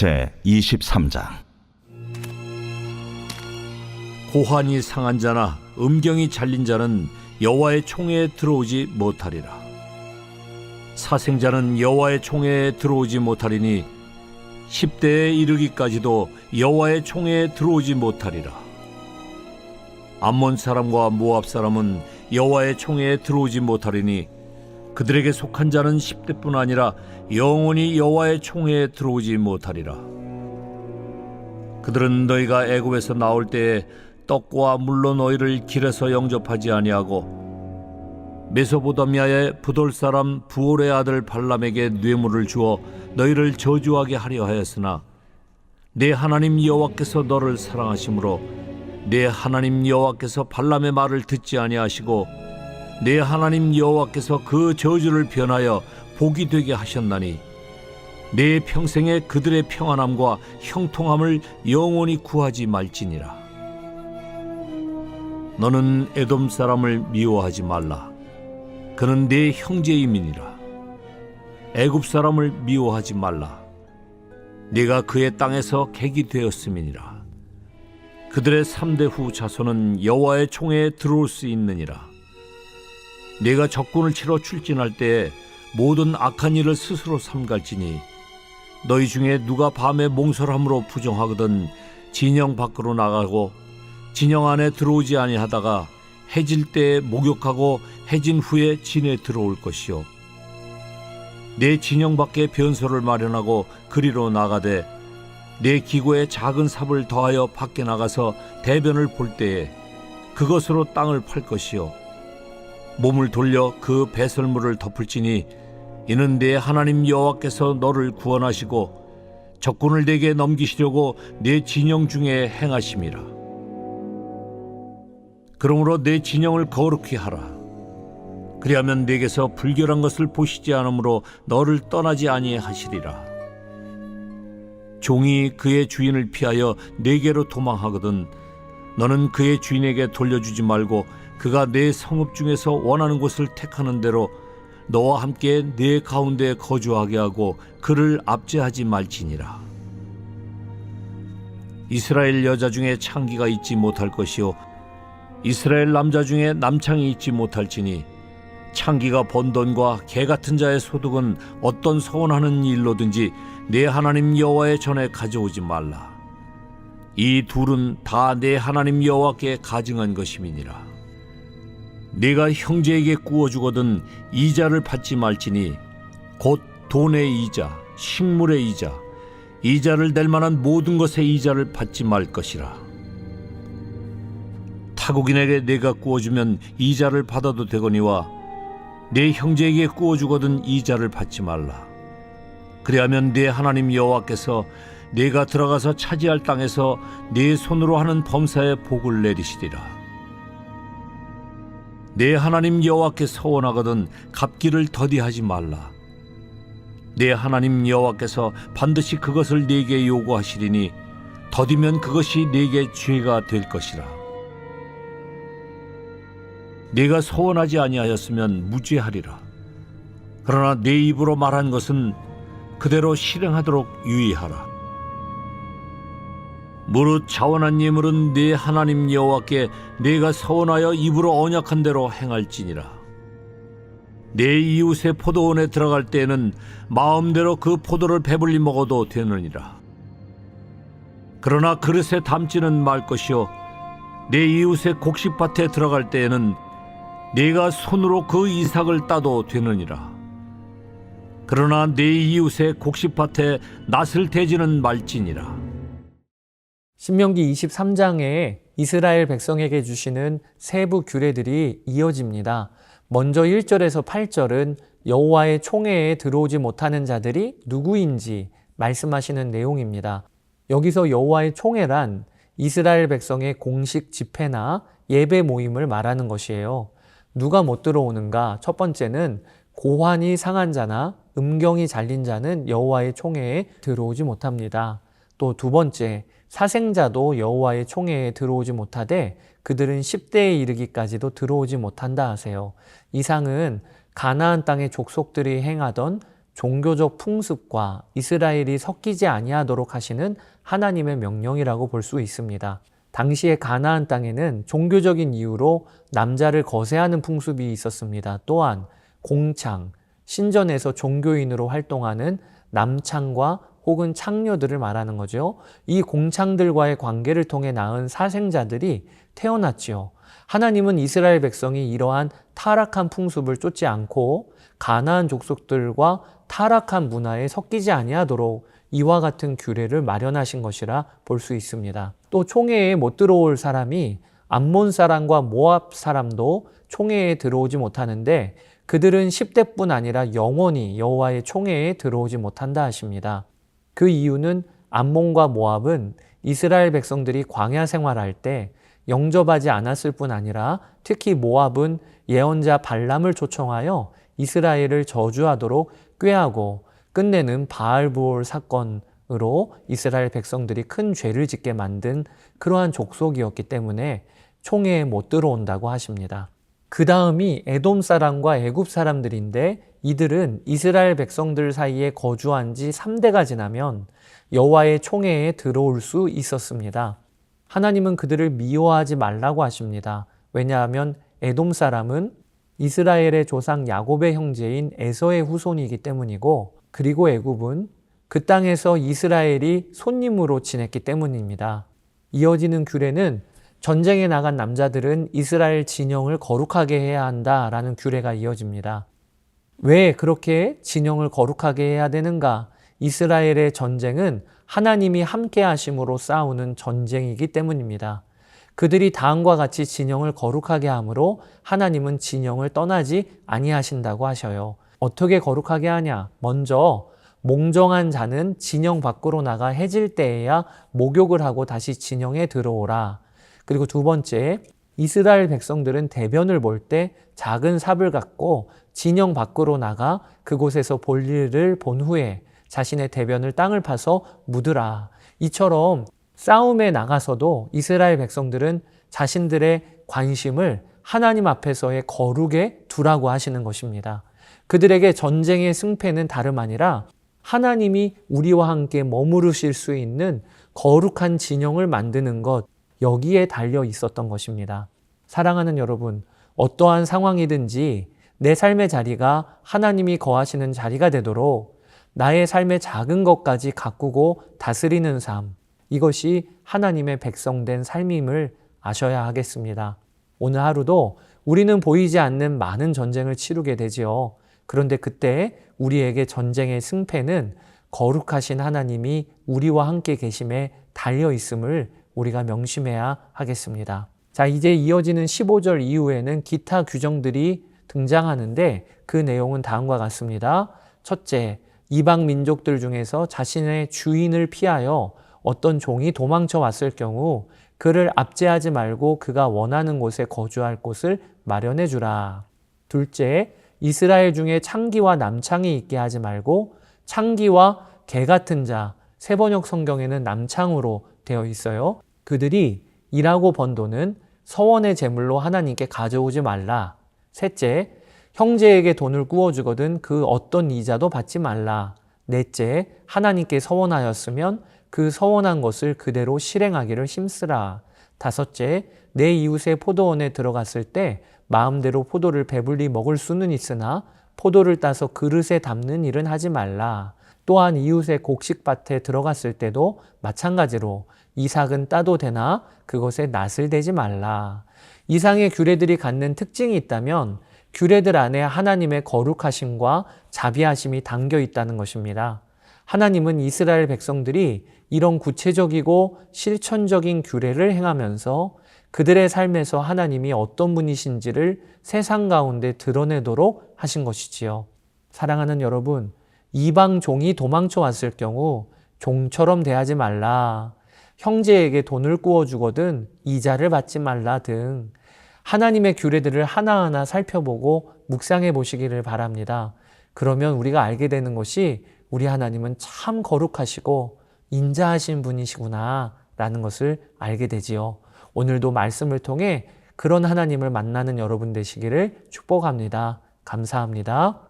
제 23장 고환이 상한 자나 음경이 잘린 자는 여호와의 총회에 들어오지 못하리라. 사생자는 여호와의 총회에 들어오지 못하리니 10대에 이르기까지도 여호와의 총회에 들어오지 못하리라. 암몬 사람과 모압 사람은 여호와의 총회에 들어오지 못하리니 그들에게 속한 자는 10대뿐 아니라 영원히 여호와의 총회에 들어오지 못하리라. 그들은 너희가 애굽에서 나올 때에 떡과 물로 너희를 길에서 영접하지 아니하고 메소보다미아의 부돌 사람 부올의 아들 발람에게 뇌물을 주어 너희를 저주하게 하려 하였으나 내 하나님 여호와께서 너를 사랑하심으로 내 하나님 여호와께서 발람의 말을 듣지 아니하시고 내 하나님 여호와께서 그 저주를 변하여 복이 되게 하셨나니 내 평생에 그들의 평안함과 형통함을 영원히 구하지 말지니라. 너는 에돔 사람을 미워하지 말라. 그는 내 형제임이니라. 애굽 사람을 미워하지 말라. 네가 그의 땅에서 객이 되었음이니라. 그들의 삼대 후 자손은 여호와의 총에 들어올 수 있느니라. 내가 적군을 치러 출진할 때에 모든 악한 일을 스스로 삼갈지니 너희 중에 누가 밤에 몽설함으로 부정하거든 진영 밖으로 나가고 진영 안에 들어오지 아니하다가 해질 때에 목욕하고 해진 후에 진에 들어올 것이요. 내 진영 밖에 변소를 마련하고 그리로 나가되 내 기고에 작은 삽을 더하여 밖에 나가서 대변을 볼 때에 그것으로 땅을 팔 것이요 몸을 돌려 그 배설물을 덮을지니 이는 내 하나님 여호와께서 너를 구원하시고 적군을 내게 넘기시려고 내 진영 중에 행하심이라. 그러므로 내 진영을 거룩히 하라. 그리하면 내게서 불결한 것을 보시지 않으므로 너를 떠나지 아니하시리라. 종이 그의 주인을 피하여 내게로 도망하거든 너는 그의 주인에게 돌려주지 말고 그가 내 성읍 중에서 원하는 곳을 택하는 대로 너와 함께 내 가운데 거주하게 하고 그를 압제하지 말지니라. 이스라엘 여자 중에 창기가 있지 못할 것이요 이스라엘 남자 중에 남창이 있지 못할지니 창기가 번 돈과 개 같은 자의 소득은 어떤 서원하는 일로든지 내 하나님 여호와의 전에 가져오지 말라. 이 둘은 다 내 하나님 여호와께 가증한 것임이니라. 네가 형제에게 구워 주거든 이자를 받지 말지니 곧 돈의 이자, 식물의 이자, 이자를 낼 만한 모든 것의 이자를 받지 말 것이라. 타국인에게 내가 구워주면 이자를 받아도 되거니와 내 형제에게 구워주거든 이자를 받지 말라. 그리하면 내 하나님 여호와께서 내가 들어가서 차지할 땅에서 내 손으로 하는 범사에 복을 내리시리라. 내 하나님 여호와께 서원하거든 갚기를 더디하지 말라. 내 하나님 여호와께서 반드시 그것을 네게 요구하시리니 더디면 그것이 네게 죄가 될 것이라. 네가 서원하지 아니하였으면 무죄하리라. 그러나 내 입으로 말한 것은 그대로 실행하도록 유의하라. 무릇 자원한 예물은 네 하나님 여호와께 네가 서원하여 입으로 언약한 대로 행할지니라. 내 이웃의 포도원에 들어갈 때에는 마음대로 그 포도를 배불리 먹어도 되느니라. 그러나 그릇에 담지는 말 것이요 내 이웃의 곡식밭에 들어갈 때에는 네가 손으로 그 이삭을 따도 되느니라. 그러나 내 이웃의 곡식밭에 낫을 대지는 말지니라. 신명기 23장에 이스라엘 백성에게 주시는 세부 규례들이 이어집니다. 먼저 1절에서 8절은 여호와의 총회에 들어오지 못하는 자들이 누구인지 말씀하시는 내용입니다. 여기서 여호와의 총회란 이스라엘 백성의 공식 집회나 예배 모임을 말하는 것이에요. 누가 못 들어오는가? 첫 번째는 고환이 상한 자나 음경이 잘린 자는 여호와의 총회에 들어오지 못합니다. 또 두 번째, 사생자도 여호와의 총회에 들어오지 못하되 그들은 10대에 이르기까지도 들어오지 못한다 하세요. 이상은 가나안 땅의 족속들이 행하던 종교적 풍습과 이스라엘이 섞이지 아니하도록 하시는 하나님의 명령이라고 볼 수 있습니다. 당시의 가나안 땅에는 종교적인 이유로 남자를 거세하는 풍습이 있었습니다. 또한 공창, 신전에서 종교인으로 활동하는 남창과 혹은 창녀들을 말하는 거죠. 이 공창들과의 관계를 통해 낳은 사생자들이 태어났지요. 하나님은 이스라엘 백성이 이러한 타락한 풍습을 쫓지 않고 가나안 족속들과 타락한 문화에 섞이지 아니하도록 이와 같은 규례를 마련하신 것이라 볼 수 있습니다. 또 총회에 못 들어올 사람이 암몬 사람과 모압 사람도 총회에 들어오지 못하는데 그들은 10대뿐 아니라 영원히 여호와의 총회에 들어오지 못한다 하십니다. 그 이유는 암몬과 모압은 이스라엘 백성들이 광야 생활할 때 영접하지 않았을 뿐 아니라 특히 모압은 예언자 발람을 초청하여 이스라엘을 저주하도록 꾀하고 끝내는 바알부올 사건으로 이스라엘 백성들이 큰 죄를 짓게 만든 그러한 족속이었기 때문에 총회에 못 들어온다고 하십니다. 그 다음이 에돔 사람과 애굽 사람들인데 이들은 이스라엘 백성들 사이에 거주한 지 3대가 지나면 여호와의 총회에 들어올 수 있었습니다. 하나님은 그들을 미워하지 말라고 하십니다. 왜냐하면 에돔 사람은 이스라엘의 조상 야곱의 형제인 에서의 후손이기 때문이고 그리고 애굽은 그 땅에서 이스라엘이 손님으로 지냈기 때문입니다. 이어지는 규례는 전쟁에 나간 남자들은 이스라엘 진영을 거룩하게 해야 한다라는 규례가 이어집니다. 왜 그렇게 진영을 거룩하게 해야 되는가? 이스라엘의 전쟁은 하나님이 함께 하심으로 싸우는 전쟁이기 때문입니다. 그들이 다음과 같이 진영을 거룩하게 함으로 하나님은 진영을 떠나지 아니하신다고 하셔요. 어떻게 거룩하게 하냐? 먼저 몽정한 자는 진영 밖으로 나가 해질 때에야 목욕을 하고 다시 진영에 들어오라. 그리고 두 번째, 이스라엘 백성들은 대변을 볼 때 작은 삽을 갖고 진영 밖으로 나가 그곳에서 볼일을 본 후에 자신의 대변을 땅을 파서 묻으라. 이처럼 싸움에 나가서도 이스라엘 백성들은 자신들의 관심을 하나님 앞에서의 거룩에 두라고 하시는 것입니다. 그들에게 전쟁의 승패는 다름 아니라 하나님이 우리와 함께 머무르실 수 있는 거룩한 진영을 만드는 것, 여기에 달려 있었던 것입니다. 사랑하는 여러분, 어떠한 상황이든지 내 삶의 자리가 하나님이 거하시는 자리가 되도록 나의 삶의 작은 것까지 가꾸고 다스리는 삶, 이것이 하나님의 백성된 삶임을 아셔야 하겠습니다. 오늘 하루도 우리는 보이지 않는 많은 전쟁을 치르게 되지요. 그런데 그때 우리에게 전쟁의 승패는 거룩하신 하나님이 우리와 함께 계심에 달려 있음을 우리가 명심해야 하겠습니다. 자, 이제 이어지는 15절 이후에는 기타 규정들이 등장하는데 그 내용은 다음과 같습니다. 첫째, 이방 민족들 중에서 자신의 주인을 피하여 어떤 종이 도망쳐 왔을 경우 그를 압제하지 말고 그가 원하는 곳에 거주할 곳을 마련해 주라. 둘째, 이스라엘 중에 창기와 남창이 있게 하지 말고 창기와 개 같은 자, 세번역 성경에는 남창으로 되어 있어요. 그들이 일하고 번 돈은 서원의 제물로 하나님께 가져오지 말라. 셋째, 형제에게 돈을 구워주거든 그 어떤 이자도 받지 말라. 넷째, 하나님께 서원하였으면 그 서원한 것을 그대로 실행하기를 힘쓰라. 다섯째, 내 이웃의 포도원에 들어갔을 때 마음대로 포도를 배불리 먹을 수는 있으나 포도를 따서 그릇에 담는 일은 하지 말라. 또한 이웃의 곡식밭에 들어갔을 때도 마찬가지로 이삭은 따도 되나 그것에 낫을 대지 말라. 이상의 규례들이 갖는 특징이 있다면 규례들 안에 하나님의 거룩하심과 자비하심이 담겨 있다는 것입니다. 하나님은 이스라엘 백성들이 이런 구체적이고 실천적인 규례를 행하면서 그들의 삶에서 하나님이 어떤 분이신지를 세상 가운데 드러내도록 하신 것이지요. 사랑하는 여러분, 이방 종이 도망쳐 왔을 경우 종처럼 대하지 말라. 형제에게 돈을 구워주거든 이자를 받지 말라 등 하나님의 규례들을 하나하나 살펴보고 묵상해 보시기를 바랍니다. 그러면 우리가 알게 되는 것이 우리 하나님은 참 거룩하시고 인자하신 분이시구나 라는 것을 알게 되지요. 오늘도 말씀을 통해 그런 하나님을 만나는 여러분 되시기를 축복합니다. 감사합니다.